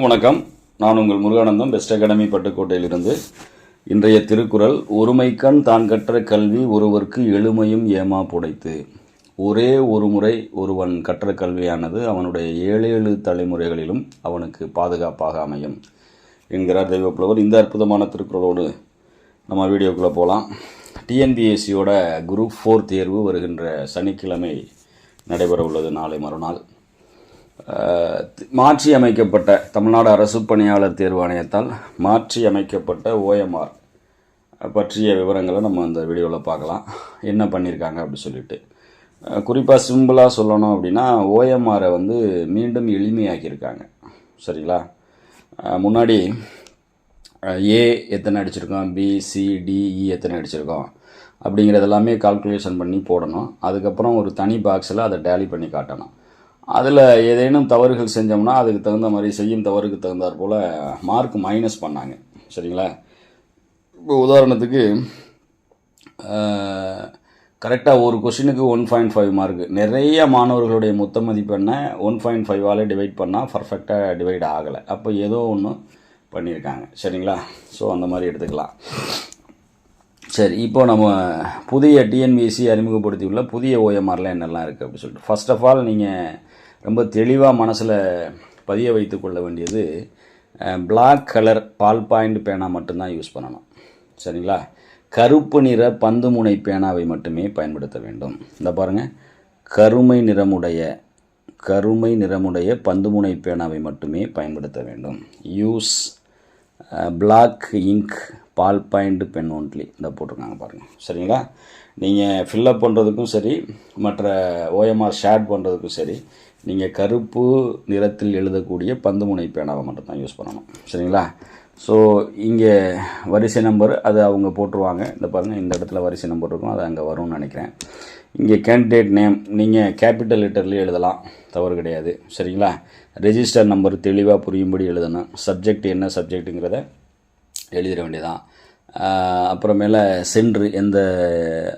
வணக்கம். நான் உங்கள் முருகானந்தம் பெஸ்ட் அகாடமி பட்டுக்கோட்டையிலிருந்து. இன்றைய திருக்குறள் ஒருமைக்கண் தான் கற்ற கல்வி ஒருவர்க்கு எளிமையும் ஏமா புடைத்து ஒரே ஒரு முறை ஒருவன் கற்ற கல்வியானது அவனுடைய ஏழு ஏழு தலைமுறைகளிலும் அவனுக்கு பாதுகாப்பாக அமையும் என்கிறார் தெய்வப்புலவர். இந்த அற்புதமான திருக்குறளோடு நம்ம வீடியோக்குள்ளே போகலாம் டிஎன்பிஎஸ்சியோட குரூப் ஃபோர் தேர்வு வருகின்ற சனிக்கிழமை நடைபெற உள்ளது நாளை மறுநாள் மாற்றி அமைக்கப்பட்ட தமிழ்நாடு அரசு பணியாளர் தேர்வு ஆணையத்தால் மாற்றி அமைக்கப்பட்ட ஓஎம்ஆர் பற்றிய விவரங்களை நம்ம இந்த வீடியோவில் பார்க்கலாம். என்ன பண்ணியிருக்காங்க அப்படி சொல்லிட்டு. குறிப்பாக சிம்பிளாக சொல்லணும் அப்படின்னா ஓஎம்ஆரை வந்து மீண்டும் எளிமையாக்கியிருக்காங்க. சரிங்களா? முன்னாடி ஏ எத்தனை அடிச்சிருக்கோம்? பி சி டிஇ எத்தனை அடிச்சிருக்கோம்? அப்படிங்கிறது எல்லாமே கால்குலேஷன் பண்ணி போடணும். அதுக்கப்புறம் ஒரு தனி பாக்ஸில் அதை டேலி பண்ணி காட்டணும். அதில் ஏதேனும் தவறுகள் செஞ்சோம்னா அதுக்கு தகுந்த மாதிரி செய்யும் தவறுக்கு தகுந்தாற் போல் மார்க் மைனஸ் பண்ணாங்க. சரிங்களா? இப்போ உதாரணத்துக்கு கரெக்டாக ஒரு கொஷினுக்கு ஒன் பாயிண்ட் ஃபைவ் மார்க் நிறைய மாணவர்களுடைய மொத்த மதிப்பெண்ணை ஒன் பாயிண்ட் ஃபைவால் டிவைட் பண்ணால் பர்ஃபெக்டாக டிவைட் ஆகலை. அப்போ ஏதோ ஒன்று பண்ணியிருக்காங்க சரிங்களா? ஸோ அந்த மாதிரி எடுத்துக்கலாம். சரி இப்போ நம்ம புதிய டிஎன்பிஎஸ்சி அறிமுகப்படுத்தியுள்ள புதிய ஓஎம்ஆரில் என்னெல்லாம் இருக்குது அப்படின்னு சொல்லிட்டு. ஃபர்ஸ்ட் ஆஃப் ஆல் நீங்கள் ரொம்ப தெளிவாக மனசில் பதிய வைத்து கொள்ள வேண்டியது பிளாக் கலர் பால் பாயிண்ட் பேனா மட்டும்தான் யூஸ் பண்ணணும். சரிங்களா? கருப்பு நிற பந்து முனை பேனாவை மட்டுமே பயன்படுத்த வேண்டும். இந்த பாருங்கள் கருமை நிறமுடைய கருமை நிறமுடைய பந்துமுனை பேனாவை மட்டுமே பயன்படுத்த வேண்டும். Use black ink ball point pen only இந்த போட்டிருக்காங்க பாருங்கள் சரிங்களா? நீங்கள் ஃபில்லப் பண்ணுறதுக்கும் சரி மற்ற ஓஎம்ஆர் ஷேட் பண்ணுறதுக்கும் சரி நீங்கள் கருப்பு நிறத்தில் எழுதக்கூடிய பந்துமுனை பேனாவை மட்டும்தான் யூஸ் பண்ணணும். சரிங்களா? ஸோ இங்கே வரிசை நம்பர் அது அவங்க போட்டுருவாங்க. இந்த பாருங்கள் இந்த இடத்துல வரிசை நம்பர் இருக்கும் அது அங்கே வரும்னு நினைக்கிறேன். இங்கே கேண்டிடேட் நேம் நீங்கள் கேபிட்டல் லெட்டர்லேயே எழுதலாம் தவறு கிடையாது. சரிங்களா? ரெஜிஸ்டர் நம்பர் தெளிவாக புரியும்படி எழுதணும். சப்ஜெக்ட் என்ன சப்ஜெக்ட்டுங்கிறத எழுதிட வேண்டியதான் அப்புறமேல சென்ட்ரு எந்த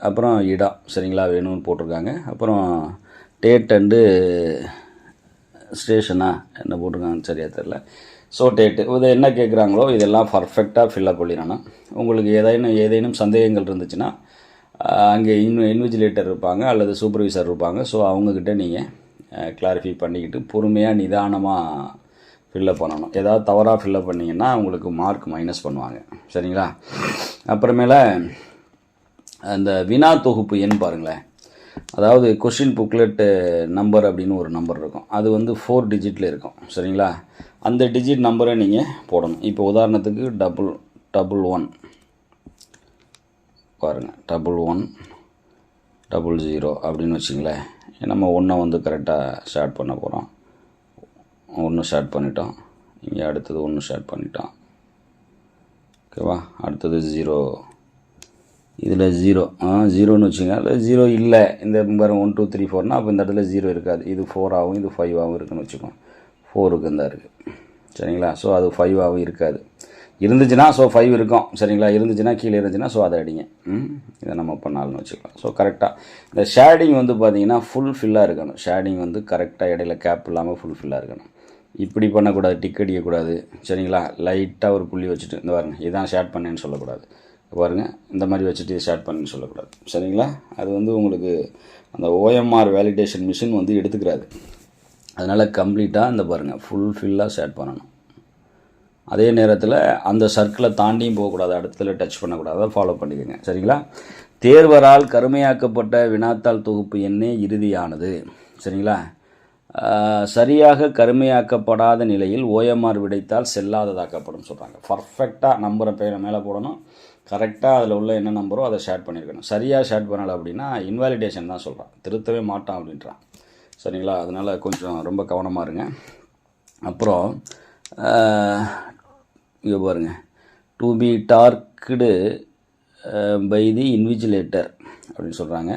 அப்புறம் இடம் சரிங்களா வேணும்னு போட்டிருக்காங்க. அப்புறம் டேட் அண்டு ஸ்டேஷனா என்ன போட்டிருக்காங்கன்னு சரியாக தெரில ஸோ டேட்டு இது என்ன கேட்குறாங்களோ இதெல்லாம் பர்ஃபெக்டாக ஃபில்லப் பண்ணிடணும். உங்களுக்கு ஏதேனும் ஏதேனும் சந்தேகங்கள் இருந்துச்சுன்னா அங்கே இன் இன்விஜிலேட்டர் இருப்பாங்க அல்லது சூப்பர்வைசர் இருப்பாங்க. ஸோ அவங்கக்கிட்ட நீங்கள் கிளாரிஃபை பண்ணிக்கிட்டு பொறுமையாக நிதானமாக ஃபில்லப் பண்ணணும். ஏதாவது தவறாக ஃபில்லப் பண்ணிங்கன்னா உங்களுக்கு மார்க் மைனஸ் பண்ணுவாங்க. சரிங்களா? அப்புறமேல அந்த வினா தொகுப்பு எண் பாருங்களேன். அதாவது கொஷின் புக்லெட்டு நம்பர் அப்படின்னு ஒரு நம்பர் இருக்கும். அது வந்து ஃபோர் டிஜிட்டில் இருக்கும். சரிங்களா? அந்த டிஜிட் நம்பரை நீங்கள் போடணும். இப்போ உதாரணத்துக்கு டபுள் டபுள் ஒன் பாருங்கள் டபுள் ஒன் டபுள் ஜீரோ அப்படின்னு வச்சிங்களேன். நம்ம ஒன்றை வந்து கரெக்டாக ஸ்டார்ட் பண்ண போகிறோம் ஒன்று ஸ்டார்ட் பண்ணிட்டோம் இங்கே அடுத்தது ஒன்று ஸ்டார்ட் பண்ணிட்டோம் ஓகேவா அடுத்தது ஜீரோ இதில் ஜீரோ ஆ ஜீரோன்னு வச்சுங்க அதில் ஜீரோ இல்லை. இந்த பாருங்க ஒன் டூ த்ரீ ஃபோர்னால் அப்போ இந்த இடத்துல ஜீரோ இருக்காது. இது ஃபோராகவும் இது ஃபைவாகவும் இருக்குன்னு வச்சுக்கோங்க. ஃபோருக்கு தான் இருக்குது சரிங்களா? ஸோ அது ஃபைவாகவும் இருக்காது. இருந்துச்சுன்னா ஸோ ஃபைவ் இருக்கும். சரிங்களா? இருந்துச்சுன்னா கீழே இருந்துச்சுன்னா ஸோ அதை அடிங்க. ம்? இதை நம்ம பண்ணாலும் வச்சுக்கலாம். ஸோ கரெக்டாக இந்த ஷேடிங் வந்து பார்த்தீங்கன்னா ஃபுல் ஃபில்லாக இருக்கணும். ஷேடிங் வந்து கரெக்டாக இடையில கேப் இல்லாமல் ஃபுல் ஃபில்லாக இருக்கணும். இப்படி பண்ணக்கூடாது டிக் அடிக்கக்கூடாது. சரிங்களா? லைட்டாக ஒரு புள்ளி வச்சுட்டு இந்த பாருங்கள் இதான் ஷேட் பண்ணேன்னு சொல்லக்கூடாது. பாருங்க இந்த மாதிரி வச்சுட்டு ஷேட் பண்ணேன்னு சொல்லக்கூடாது. சரிங்களா? அது வந்து உங்களுக்கு அந்த ஓஎம்ஆர் வேலிடேஷன் மிஷின் வந்து எடுத்துக்கிறாது. அதனால் கம்ப்ளீட்டாக இந்த பாருங்கள் ஃபுல் ஃபில்லாக ஷேட் பண்ணணும். அதே நேரத்தில் அந்த சர்க்கிளை தாண்டியும் போகக்கூடாது அடுத்ததுல டச் பண்ணக்கூடாது. அதை ஃபாலோ பண்ணிக்கோங்க. சரிங்களா? தேர்வரால் கருமையாக்கப்பட்ட வினாத்தாள் தொகுப்பு எண்ணே இறுதியானது. சரிங்களா? சரியாக கருமையாக்கப்படாத நிலையில் ஓஎம்ஆர் விடைத்தால் செல்லாததாக்கப்படும் சொல்கிறாங்க பர்ஃபெக்டாக நம்புகிற பேரை மேலே போடணும். கரெக்டாக அதில் உள்ள என்ன நம்பரோ அதை ஷேர் பண்ணியிருக்கணும் சரியாக ஷேர் பண்ணலை அப்படின்னா இன்வாலிடேஷன் தான் சொல்கிறான் திருத்தவே மாட்டான் அப்படின்றான். சரிங்களா? அதனால் கொஞ்சம் ரொம்ப கவனமாக இருங்க. அப்புறம் இங்கே பாருங்க. To be darked by the invigilator அப்படின்னு சொல்கிறாங்க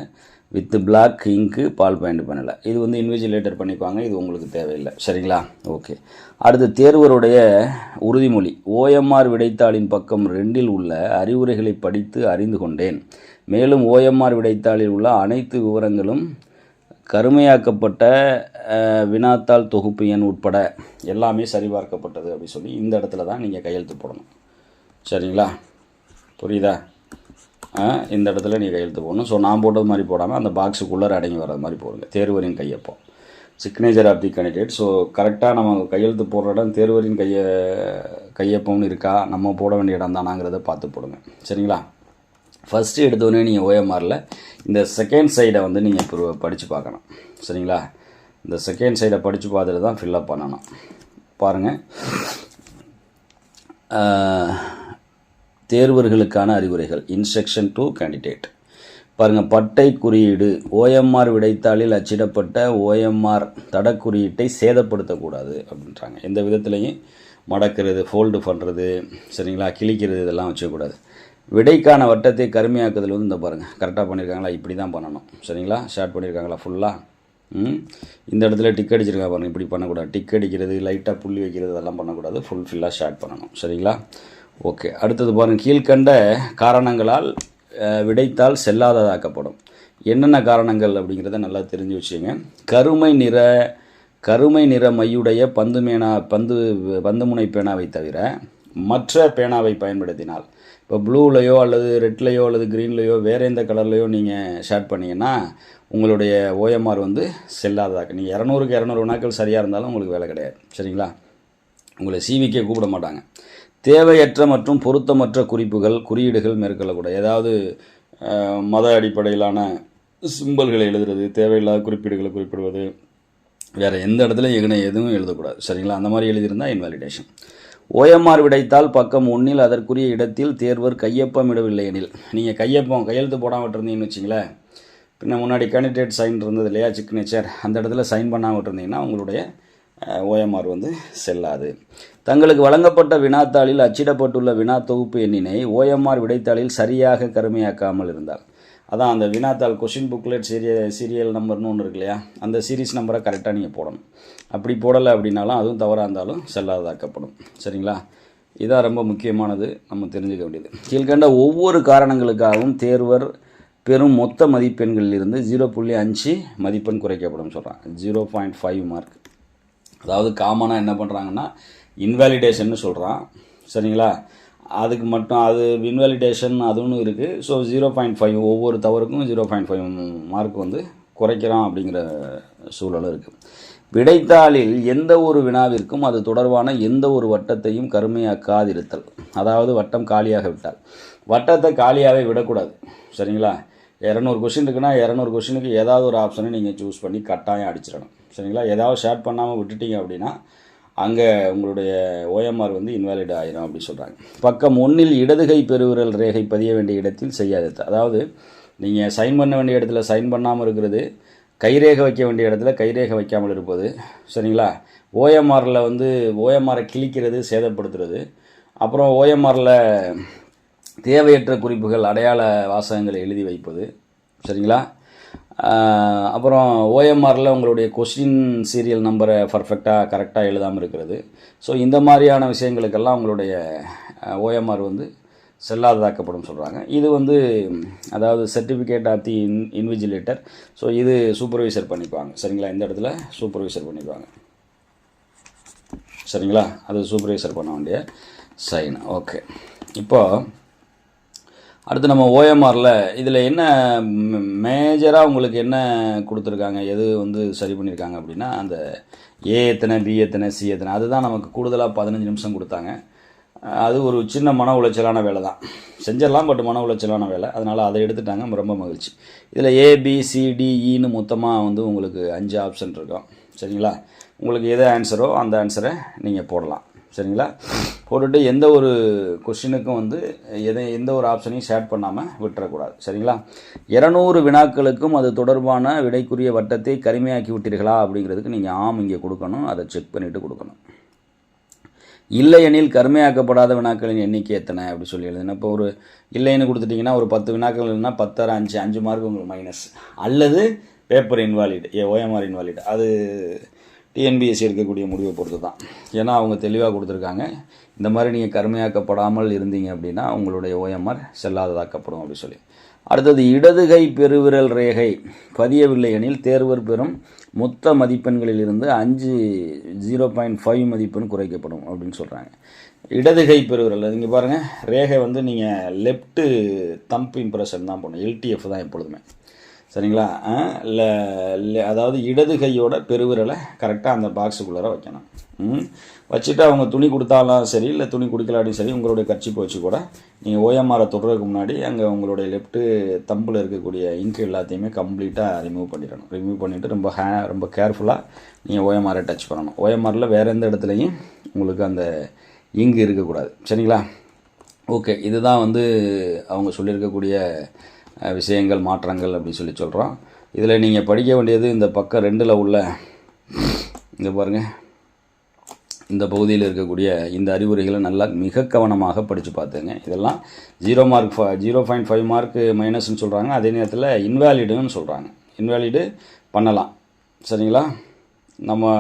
with black ink ball point பண்ணலை. இது வந்து இன்விஜிலேட்டர் பண்ணிக்குவாங்க இது உங்களுக்கு தேவையில்லை. சரிங்களா? ஓகே. அடுத்து தேர்வருடைய உறுதிமொழி. ஓஎம்ஆர் விடைத்தாளின் பக்கம் ரெண்டில் உள்ள அறிவுரைகளை படித்து அறிந்து கொண்டேன். மேலும் ஓஎம்ஆர் விடைத்தாளில் உள்ள அனைத்து விவரங்களும் கருமையாக்கப்பட்ட வினாத்தாள் தொகுப்பு எண் உட்பட எல்லாமே சரிபார்க்கப்பட்டது அப்படி சொல்லி இந்த இடத்துல தான் நீங்கள் கையெழுத்து போடணும். சரிங்களா? புரியுதா? இந்த இடத்துல நீங்கள் கையெழுத்து போடணும். ஸோ நான் போட்டது மாதிரி போடாமல் அந்த பாக்ஸுக்குள்ளே அடங்கி வர்றது மாதிரி போடுங்க. தேர்வரின் கையப்போ signature of the candidate so கரெக்டாக நம்ம கையெழுத்து போடுற இடம் தேர்வரின் கைய கையொப்பம்னு இருக்கா? நம்ம போட வேண்டிய இடம் தானாங்கிறத பார்த்து போடுங்க. சரிங்களா? ஃபஸ்ட்டு எடுத்தோடனே நீங்கள் ஓஎம்ஆரில் இந்த செகண்ட் சைடை வந்து நீங்கள் படித்து பார்க்கணும். சரிங்களா? இந்த செகண்ட் சைடை படித்து பார்த்துட்டு தான் ஃபில்லப் பண்ணணும். பாருங்கள் தேர்வர்களுக்கான அறிவுரைகள். இன்ஸ்ட்ரக்ஷன் டு கேண்டிடேட் பாருங்கள் பட்டை குறியீடு. ஓஎம்ஆர் விடைத்தாளில் அச்சிடப்பட்ட ஓஎம்ஆர் தட குறியீட்டை சேதப்படுத்தக்கூடாது அப்படின்றாங்க. எந்த விதத்துலையும் மடக்கிறது ஃபோல்டு பண்ணுறது சரிங்களா? கிழிக்கிறது இதெல்லாம் வச்சுக்கூடாது. விடைக்கான வட்டத்தை கருமையாக்குதல் வந்து இந்த பாருங்கள் கரெக்டாக பண்ணியிருக்காங்களா இப்படி தான் பண்ணணும். சரிங்களா? ஷார்ட் பண்ணியிருக்காங்களா ஃபுல்லாக ம்? இந்த இடத்துல டிக் அடிச்சிருக்கா பாருங்க இப்படி பண்ணக்கூடாது. டிக் அடிக்கிறது லைட்டாக புள்ளி வைக்கிறது அதெல்லாம் பண்ணக்கூடாது. ஃபுல் ஃபில்லாக ஷார்ட் பண்ணணும். சரிங்களா? ஓகே. அடுத்தது பாருங்கள் கீழ்கண்ட காரணங்களால் விடைத்தால் செல்லாததாக்கப்படும். என்னென்ன காரணங்கள் அப்படிங்கிறத நல்லா தெரிஞ்சு வச்சுங்க கருமை நிற கருமை நிற மையுடைய பந்து மேனா பந்து பந்துமுனை பேனாவை தவிர மற்ற பேனாவை பயன்படுத்தினால் இப்போ ப்ளூலையோ அல்லது ரெட்லையோ அல்லது க்ரீன்லையோ வேறு எந்த கலர்லையோ நீங்கள் ஷேட் பண்ணீங்கன்னா உங்களுடைய ஓஎம்ஆர் வந்து செல்லாததாக. நீங்கள் இரநூறுக்கு இரநூறு வினாக்கள் சரியாக இருந்தாலும் உங்களுக்கு வேலை கிடையாது. சரிங்களா? உங்களை சிவிக்கே கூப்பிட மாட்டாங்க. தேவையற்ற மற்றும் பொருத்தமற்ற குறிப்புகள் குறியீடுகள் மேற்கொள்ளக்கூடாது. ஏதாவது மத அடிப்படையிலான சிம்பல்களை எழுதுறது தேவையில்லாத குறிப்பீடுகளை குறிப்பிடுவது வேறு எந்த இடத்துல எங்கன எதுவும் எழுதக்கூடாது. சரிங்களா? அந்த மாதிரி எழுதியிருந்தால் இன்வாலிடேஷன் ஓஎம்ஆர் விடைத்தால் பக்கம் ஒன்றில் அதற்குரிய இடத்தில் தேர்வர் கையொப்பம் இடவில்லை எனில். நீங்கள் கையொப்பம் கையெழுத்து போடாமல் விட்டுருந்தீங்கன்னு வச்சிங்களேன் பின்ன முன்னாடி கேண்டிடேட் சைன் இருந்தது இல்லையா சிக்னேச்சர் அந்த இடத்துல சைன் பண்ணாமல் விட்டுருந்தீங்கன்னா உங்களுடைய ஓஎம்ஆர் வந்து செல்லாது. தங்களுக்கு வழங்கப்பட்ட வினாத்தாளில் அச்சிடப்பட்டுள்ள வினா தொகுப்பு எண்ணினை ஓஎம்ஆர் விடைத்தாளில் சரியாக கருமையாக்காமல் இருந்தால் அதான் அந்த வினாத்தாள் கொஷின் புக்லெட் சீரிய சீரியல் நம்பர்னு ஒன்று இருக்கு இல்லையா? அந்த சீரிஸ் நம்பரை கரெக்டாக நீங்கள் போடணும். அப்படி போடலை அப்படின்னாலும் அதுவும் தவறாக இருந்தாலும் செல்லாததாக்கப்படும். சரிங்களா? இதான் ரொம்ப முக்கியமானது. நம்ம தெரிஞ்சுக்க வேண்டியது. கீழ்கண்ட ஒவ்வொரு காரணங்களுக்காகவும் தேர்வர் பெரும் மொத்த மதிப்பெண்களிலிருந்து ஜீரோ புள்ளி அஞ்சு மதிப்பெண் குறைக்கப்படும் சொல்கிறான் ஜீரோ பாயிண்ட் ஃபைவ் மார்க் அதாவது காமனாக என்ன பண்ணுறாங்கன்னா இன்வாலிடேஷன்னு சொல்கிறான் சரிங்களா? அதுக்கு மட்டும் அது இன்வாலிடேஷன் அதுவும் இருக்குது ஸோ ஜீரோ பாயிண்ட் ஃபைவ் ஒவ்வொரு தவறுக்கும் ஜீரோ பாயிண்ட் ஃபைவ் மார்க் வந்து குறைக்கிறான் அப்படிங்கிற சூழலும் இருக்குது விடைத்தாளில் எந்த ஒரு வினாவிற்கும் அது தொடர்பான எந்த ஒரு வட்டத்தையும் கருமையாக்காதிருத்தல். அதாவது வட்டம் காலியாக விட்டால். வட்டத்தை காலியாகவே விடக்கூடாது. சரிங்களா? இரநூறு கொஷின் இருக்குன்னா இரநூறு கொஷினுக்கு ஏதாவது ஒரு ஆப்ஷனை நீங்கள் சூஸ் பண்ணி கட்டாயம் அடிச்சிடணும். சரிங்களா? ஏதாவது ஷேர் பண்ணாமல் விட்டுட்டீங்க அப்படின்னா அங்கே உங்களுடைய ஓஎம்ஆர் வந்து இன்வாலிட் ஆயிரும் அப்படின்னு சொல்கிறாங்க பக்கம் ஒன்றில் இடதுகை பெருவிரல் ரேகை பதிய வேண்டிய இடத்தில் செய்யாதது அதாவது நீங்கள் சைன் பண்ண வேண்டிய இடத்துல சைன் பண்ணாமல் இருக்கிறது கைரேகை வைக்க வேண்டிய இடத்துல கைரேகை வைக்காமல் இருப்பது சரிங்களா? ஓஎம்ஆரில் வந்து ஓஎம்ஆரை கிழிக்கிறது சேதப்படுத்துறது அப்புறம் ஓஎம்ஆரில் தேவையற்ற குறிப்புகள் அடையாள வாசகங்களை எழுதி வைப்பது. சரிங்களா? அப்புறம் ஓஎம்ஆரில் உங்களுடைய கொஸ்டின் சீரியல் நம்பரை பர்ஃபெக்டாக கரெக்டாக எழுதாமல் இருக்கிறது. ஸோ இந்த மாதிரியான விஷயங்களுக்கெல்லாம் உங்களுடைய ஓஎம்ஆர் வந்து செல்லாததாக்கப்படும் சொல்கிறாங்க இது வந்து அதாவது certificate of the in invigilator so இது சூப்பர்வைசர் பண்ணிப்பாங்க. சரிங்களா? இந்த இடத்துல சூப்பர்வைசர் பண்ணிப்பாங்க. சரிங்களா? அது சூப்பர்வைசர் பண்ண வேண்டிய சைன் ஓகே இப்போது அடுத்து நம்ம ஓஎம்ஆரில் இதில் என்ன மேஜராக உங்களுக்கு என்ன கொடுத்துருக்காங்க? எது வந்து சரி பண்ணியிருக்காங்க அப்படின்னா அந்த ஏ எத்தனை பி எத்தனை சி எத்தனை அதுதான் நமக்கு கூடுதலாக பதினஞ்சு நிமிஷம் கொடுத்தாங்க. அது ஒரு சின்ன மன உளைச்சலான வேலை தான். செஞ்சிடலாம் பட் மன உளைச்சலான வேலை. அதனால் அதை எடுத்துட்டாங்க. ரொம்ப மகிழ்ச்சி. இதில் ஏபிசிடிஇன்னு மொத்தமாக வந்து உங்களுக்கு அஞ்சு ஆப்ஷன் இருக்கும். சரிங்களா? உங்களுக்கு எது ஆன்சரோ அந்த ஆன்சரை நீங்கள் போடலாம். சரிங்களா? போட்டுட்டு எந்த ஒரு கொஷினுக்கும் வந்து எதை எந்த ஒரு ஆப்ஷனையும் ஷேர் பண்ணாமல் விட்டுறக்கூடாது. சரிங்களா? இரநூறு வினாக்களுக்கும் அது தொடர்பான விடைக்குரிய வட்டத்தை கருமையாக்கி விட்டீர்களா அப்படிங்கிறதுக்கு நீங்கள் ஆம் இங்கே கொடுக்கணும் அதை செக் பண்ணிவிட்டு கொடுக்கணும். இல்லையெனில் கருமையாக்கப்படாத வினாக்களின் எண்ணிக்கை எத்தனை அப்படி சொல்லி எழுதுனா இப்போ ஒரு இல்லைன்னு கொடுத்துட்டிங்கன்னா ஒரு பத்து வினாக்கள் இல்லைன்னா பத்தரை அஞ்சு அஞ்சு மார்க் உங்களுக்கு மைனஸ் அல்லது பேப்பர் இன்வாலிட் ஏ ஓஎம்ஆர் இன்வாலிட் அது டிஎன்பிஎஸ்சி எடுக்கக்கூடிய முடிவை பொறுத்து தான் ஏன்னா அவங்க தெளிவாக கொடுத்துருக்காங்க. இந்த மாதிரி நீங்கள் கருமையாக்கப்படாமல் இருந்தீங்க அப்படின்னா உங்களுடைய ஓஎம்ஆர் செல்லாததாக்கப்படும் அப்படின்னு சொல்லி. அடுத்தது இடதுகை பெருவிரல் ரேகை. பதியவில்லை எனில் தேர்வர் பெறும் மொத்த மதிப்பெண்களில் இருந்து அஞ்சு ஜீரோ பாயிண்ட் ஃபைவ் மதிப்பெண் குறைக்கப்படும் அப்படின்னு சொல்கிறாங்க இடதுகை பெருவிரல் இங்கே பாருங்கள் ரேகை வந்து நீங்கள் லெஃப்ட்டு தம்ப் இம்ப்ரெஷன் தான் பண்ணணும் எல்டிஎஃப் தான் எப்பொழுதுமே. சரிங்களா? இல்லை அதாவது இடது கையோட பெருவிரலை கரெக்டாக அந்த பாக்ஸுக்குள்ளார வைக்கணும். ம் வச்சுட்டு அவங்க துணி கொடுத்தாலும் சரி இல்லை துணி கொடுக்கலாட்டியும் சரி உங்களுடைய கட்சி போச்சு கூட நீங்கள் ஓஎம்ஆரை தொடுறதுக்கு முன்னாடி அங்கே உங்களுடைய லெஃப்ட்டு தம்பில் இருக்கக்கூடிய இங்கு எல்லாத்தையுமே கம்ப்ளீட்டாக ரிமூவ் பண்ணிடணும். ரிமூவ் பண்ணிவிட்டு ரொம்ப ஹே ரொம்ப கேர்ஃபுல்லாக நீங்கள் ஓஎம்ஆரை டச் பண்ணணும். ஓஎம்ஆரில் வேறு எந்த இடத்துலையும் உங்களுக்கு அந்த இங்கு இருக்கக்கூடாது. சரிங்களா? ஓகே இதுதான் வந்து அவங்க சொல்லியிருக்கக்கூடிய விஷயங்கள் மாற்றங்கள் அப்படின்னு சொல்லி சொல்கிறோம் இதில் நீங்கள் படிக்க வேண்டியது இந்த பக்கம் ரெண்டில் உள்ள இங்கே பாருங்கள் இந்த பகுதியில் இருக்கக்கூடிய இந்த அறிவுரைகளை நல்லா மிக கவனமாக படித்து பார்த்துங்க. இதெல்லாம் ஜீரோ மார்க் ஃப ஜீரோ பாயிண்ட் ஃபைவ் மார்க் மைனஸ்னு சொல்கிறாங்க அதே நேரத்தில் இன்வேலிடுன்னு சொல்கிறாங்க இன்வேலிடு பண்ணலாம். சரிங்களா? நம்ம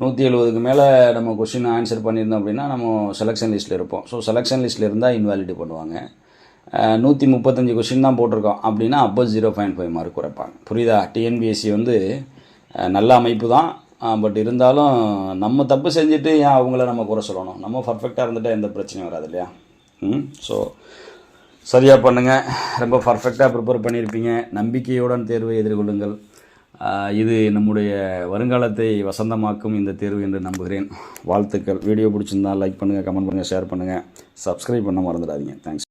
நூற்றி எழுபதுக்கு மேலே நம்ம கொஷின் ஆன்சர் பண்ணியிருந்தோம் அப்படின்னா நம்ம செலெக்ஷன் லிஸ்ட்டில் இருப்போம். ஸோ செலெக்ஷன் லிஸ்ட்டில் இருந்தால் இன்வேலிடு பண்ணுவாங்க. நூற்றி முப்பத்தஞ்சு கொஷின் தான் போட்டிருக்கோம். அப்படின்னா அப்போ ஜீரோ பாயிண்ட் ஃபைவ் மார்க் குறைப்பாங்க. புரியுதா? டிஎன்பிஎஸ்சி வந்து நல்ல அமைப்பு தான் பட் இருந்தாலும் நம்ம தப்பு செஞ்சுட்டு ஏன் அவங்கள நம்ம குறை சொல்லணும்? நம்ம பர்ஃபெக்டாக இருந்துட்டால் எந்த பிரச்சனையும் வராது இல்லையா? ம்? ஸோ சரியாக பண்ணுங்கள் ரொம்ப பர்ஃபெக்டாக ப்ரிப்பேர் பண்ணியிருப்பீங்க. நம்பிக்கையுடன் தேர்வை எதிர்கொள்ளுங்கள். இது நம்முடைய வருங்காலத்தை வசந்தமாக்கும் இந்த தேர்வு என்று நம்புகிறேன். வாழ்த்துக்கள். வீடியோ பிடிச்சிருந்தா லைக் பண்ணுங்கள் கமெண்ட் பண்ணுங்கள் ஷேர் பண்ணுங்கள் சப்ஸ்கிரைப் பண்ண மறந்துடாதீங்க. தேங்க்ஸ்